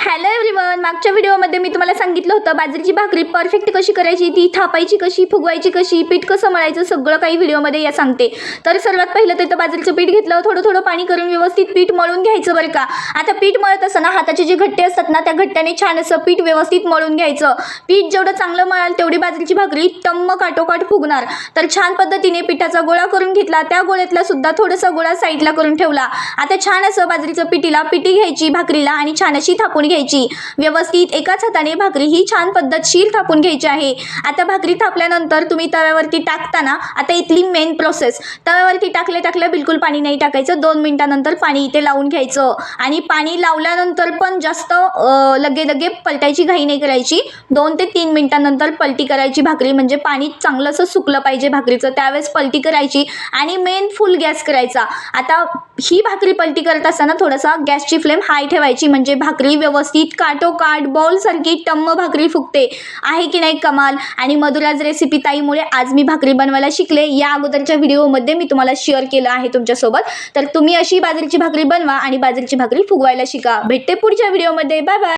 Hello everyone मागच्या व्हिडिओमध्ये मी तुम्हाला सांग होतं. बाजरीची भाकरी परफेक्ट कशी करायची? ती थापायची कशी? फुगवायची कशी? पीठ कसं मळायचं? सगळं काही व्हिडिओमध्ये या सांगते. तर सर्वात पहिलं तर बाजरीचं पीठ घेतलं. थोडं थोडं पाणी करून व्यवस्थित पीठ मळून घ्यायचं बरं का. आता पीठ मळत असताना हाताचे जे घट्टे असतात ना त्या घट्ट्याने छान असं पीठ व्यवस्थित मळून घ्यायचं. पीठ जेवढं चांगलं मळाल तेवढी बाजरीची भाकरी टम्म काटोकाट फुगणार. तर छान पद्धतीने पिठाचा गोळा करून घेतला. त्या गोळ्यातला सुद्धा थोडासा गोळा साईडला करून ठेवला. आता छान असं बाजरीचं पिठीला पिठी घ्यायची भाकरीला आणि छान अशी थापून घ्यायची. व्यवस्थित एकाच हाताने भाकरी ही छान पद्धतशीर थापून घ्यायची आहे. आता भाकरी थापल्यानंतर तुम्ही तव्यावरती टाकताना आता इथली मेन प्रोसेस तव्यावरती टाकले टाकले बिलकुल पाणी नाही टाकायचं. दोन मिनिटानंतर पाणी इथे लावून घ्यायचं. आणि पाणी लावल्यानंतर पण जास्त लगे लगे पलटायची घाई नाही करायची. दोन ते तीन मिनिटानंतर पलटी करायची भाकरी. म्हणजे पाणी चांगलं असं सुकलं पाहिजे भाकरीचं. त्यावेळेस पलटी करायची आणि मेन फुल गॅस करायचा. आता ही भाकरी पलटी करत असताना थोडासा गॅसची फ्लेम हाय ठेवायची. म्हणजे भाकरी व्यवस्थित काटोकाट बॉलसारखी टम्म भाकरी भाकरी फुगते. आहे की नाही कमाल? आणि मधुराज रेसिपी ताईमुळे आज मी भाकरी बनवायला शिकले. या अगोदरच्या व्हिडिओमध्ये मी तुम्हाला शेअर केलं आहे तुमच्यासोबत. तर तुम्ही अशी बाजरीची भाकरी बनवा आणि बाजरीची भाकरी फुगवायला शिका. भेटते पुढच्या व्हिडिओमध्ये. Bye bye